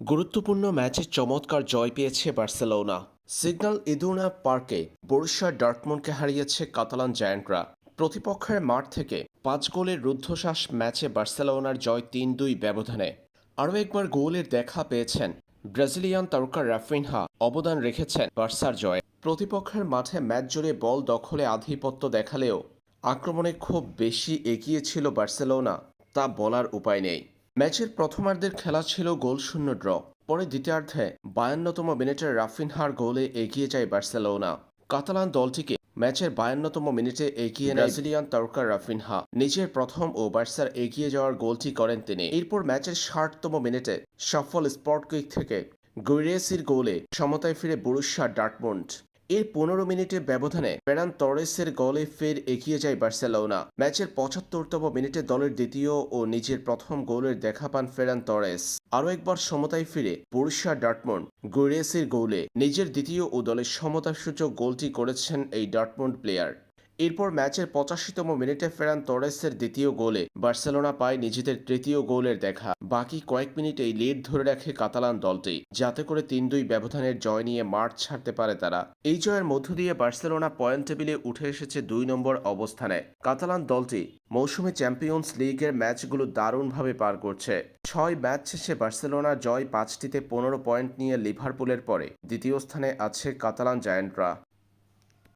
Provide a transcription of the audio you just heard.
গুরুত্বপূর্ণ ম্যাচে চমৎকার জয় পেয়েছে বার্সেলোনা। সিগন্যাল ইদুনা পার্কে বরুশিয়া ডর্টমুন্ডকে হারিয়েছে কাতালান জায়ান্টরা। প্রতিপক্ষের মাঠ থেকে পাঁচ গোলের রুদ্ধশ্বাস ম্যাচে বার্সেলোনার জয় তিন দুই ব্যবধানে। আরও একবার গোলের দেখা পেয়েছেন ব্রাজিলিয়ান তারকা রাফিনহা, অবদান রেখেছেন বার্সার জয়ে। প্রতিপক্ষের মাঠে ম্যাচ জুড়ে বল দখলে আধিপত্য দেখালেও আক্রমণে খুব বেশি এগিয়ে ছিল বার্সেলোনা, তা বলার উপায় নেই। ম্যাচের প্রথমার্ধের খেলা ছিল গোলশূন্য ড্র। পরে দ্বিতীয়ার্ধে বায়ান্নতম মিনিটে রাফিনহার গোলে এগিয়ে যায় বার্সেলোনা। কাতালান দলটিকে ম্যাচের বায়ান্নতম মিনিটে এগিয়ে ব্রাজিলিয়ান তারকা রাফিনহা। নিজের প্রথম ও বার্সার এগিয়ে যাওয়ার গোলটি করেন তিনি। এরপর ম্যাচের ষাটতম মিনিটে সফল স্পট কুইক থেকে গুইরেসির গোলে সমতায় ফিরে বরুশিয়া ডার্টমুন্ড। এর পনেরো মিনিটের ব্যবধানে ফেরান তরেসের গোলে ফের এগিয়ে যায় বার্সেলোনা। ম্যাচের পঁচাত্তরতম মিনিটে দলের দ্বিতীয় ও নিজের প্রথম গোলের দেখা পান ফেরান তরেস। আরও একবার সমতায় ফিরে পুরুষা ডার্টমন্ড গুরেসের গোলে নিজের দ্বিতীয় ও দলের সমতাসূচক গোলটি করেছেন এই ডার্টমন্ড প্লেয়ার। এরপর ম্যাচের পঁচাশিতম মিনিটে ফেরান তরেসের দ্বিতীয় গোলে। বার্সেলোনা পায় নিজেদের তৃতীয় গোলের দেখা। বাকি কয়েক মিনিটেই লিড ধরে রাখে কাতালান দলটি। যাতে করে তিন দুই ব্যবধানের জয় নিয়ে মাঠ ছাড়তে পারে তারা। এই জয়ের মধ্য দিয়ে বার্সেলোনা পয়েন্ট টেবিলে উঠে এসেছে দুই নম্বর অবস্থানে। কাতালান দলটি মৌসুমী চ্যাম্পিয়ন্স লিগের ম্যাচগুলো দারুণভাবে পার করছে। ছয় ম্যাচ শেষে বার্সেলোনার জয় পাঁচটিতে পনেরো পয়েন্ট নিয়ে লিভারপুলের পরে। দ্বিতীয় স্থানে আছে কাতালান জায়ান্টরা।